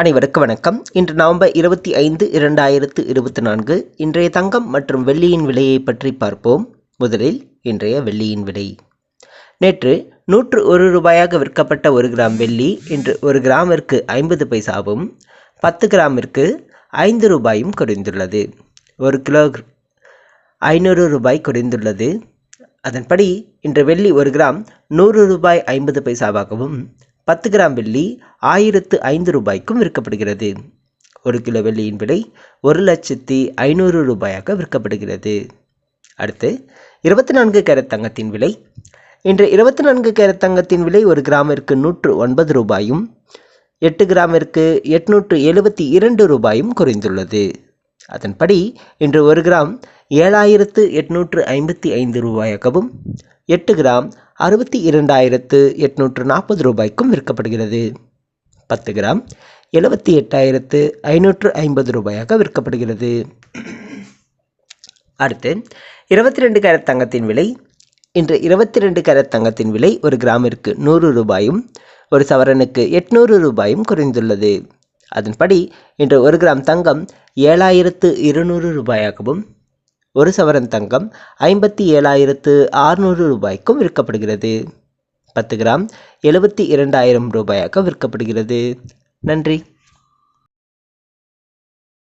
அனைவருக்கு வணக்கம். இன்று நவம்பர் இருபத்தி ஐந்து இரண்டாயிரத்து இருபத்தி நான்கு இன்றைய தங்கம் மற்றும் வெள்ளியின் விலையை பற்றி பார்ப்போம். முதலில் இன்றைய வெள்ளியின் விலை. நேற்று நூற்று ஒரு ரூபாயாக விற்கப்பட்ட ஒரு கிராம் வெள்ளி இன்று ஒரு கிராமிற்கு ஐம்பது பைசாவும் பத்து கிராமிற்கு ஐந்து ரூபாயும் குறைந்துள்ளது. ஒரு கிலோ ஐநூறு ரூபாய் குறைந்துள்ளது. அதன்படி இன்று வெள்ளி ஒரு கிராம் நூறு ரூபாய் ஐம்பது பைசாவாகவும் பத்து கிராம் வெள்ளி ஆயிரத்து ஐந்து ரூபாய்க்கும் விற்கப்படுகிறது. ஒரு கிலோ வெள்ளியின் விலை ஒரு லட்சத்தி ஐநூறு ரூபாயாக விற்கப்படுகிறது. அடுத்து இருபத்தி நான்கு கேரட் தங்கத்தின் விலை. இன்று இருபத்தி நான்கு கேரட் தங்கத்தின் விலை ஒரு கிராமிற்கு நூற்று ஒன்பது ரூபாயும் எட்டு கிராமிற்கு எட்நூற்று எழுபத்தி இரண்டு ரூபாயும் குறைந்துள்ளது. அதன்படி இன்று ஒரு கிராம் ஏழாயிரத்து எட்நூற்று ஐம்பத்தி ஐந்து ரூபாயாகவும் எட்டு கிராம் அறுபத்தி இரண்டாயிரத்து எட்நூற்று நாற்பது ரூபாய்க்கும் விற்கப்படுகிறது. பத்து கிராம் எழுபத்தி எட்டாயிரத்து ஐநூற்று ஐம்பது ரூபாயாக விற்கப்படுகிறது. அடுத்து இருபத்தி ரெண்டு கேரட் தங்கத்தின் விலை. இன்று இருபத்தி ரெண்டு கேரட் தங்கத்தின் விலை ஒரு கிராமிற்கு நூறு ரூபாயும் ஒரு சவரனுக்கு எட்நூறு ரூபாயும் குறைந்துள்ளது. அதன்படி இன்று ஒரு கிராம் தங்கம் ஏழாயிரத்து இருநூறு ரூபாயாகவும் ஒரு சவரன் தங்கம் ஐம்பத்தி ஏழாயிரத்து ஆறுநூறு ரூபாய்க்கும் விற்கப்படுகிறது. பத்து கிராம் எழுபத்தி இரண்டாயிரம் ரூபாயாக விற்கப்படுகிறது. நன்றி.